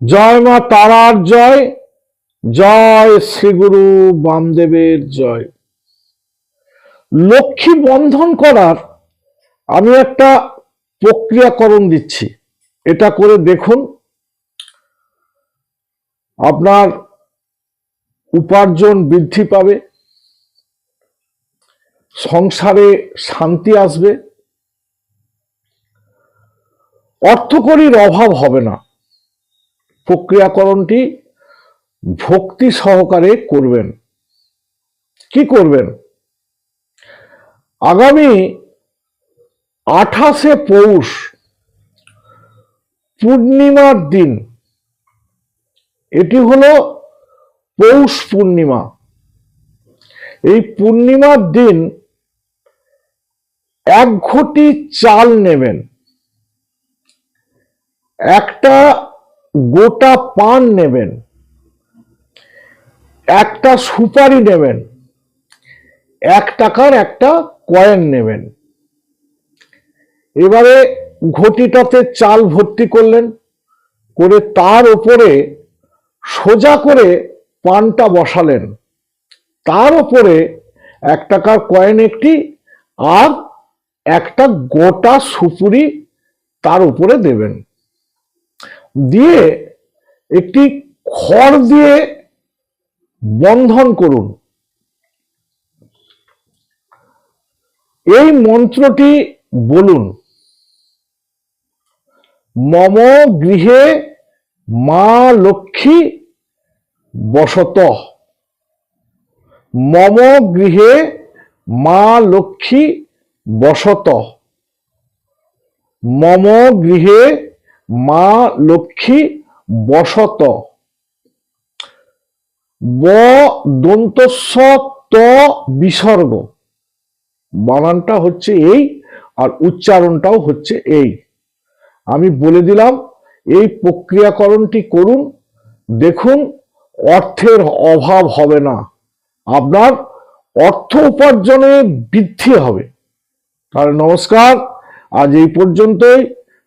জয় মা তারার জয় জয় শ্রীগুরু বামদেবের জয়। লক্ষ্মী বন্ধন করার আমি একটা প্রক্রিয়াকরণ দিচ্ছি। এটা করে দেখুন। আপনার উপার্জন বৃদ্ধি পাবে। সংসারে শান্তি আসবে। অর্থকরীর অভাব হবে না। প্রক্রিয়াকরণটি ভক্তি সহকারে করবেন। কি করবেন? আগামী আঠাশে পৌষ পূর্ণিমার দিন, এটি হলো পৌষ পূর্ণিমা। এই পূর্ণিমার দিন এক ঘটি চাল নেবেন। একটা গোটা পান নেবেন, একটা সুপারি নেবেন, এক টাকার একটা কয়েন নেবেন। এবারে ঘটিটাতে চাল ভর্তি করলেন, করে তার উপরে সোজা করে পানটা বসালেন। তার উপরে এক টাকার কয়েন একটি আর একটা গোটা সুপুরি তার উপরে দেবেন। দিয়ে একটি খড় দিয়ে বন্ধন করুন। এই মন্ত্রটি বলুন, মম গৃহে মা লক্ষ্মী বসত। মম গৃহে মা লক্ষ্মী বসত। মম গৃহে মা লক্ষ্মী বসত। ব দন্তস্ব ত বিসর্গ। বানানটা হচ্ছে এই আর উচ্চারণটাও হচ্ছে এই। আমি বলে দিলাম, এই প্রক্রিয়াকরণটি করুন, দেখুন, অর্থের অভাব হবে না। আপনার অর্থ উপার্জনে বৃদ্ধি হবে। তাহলে নমস্কার, আজ এই পর্যন্তই।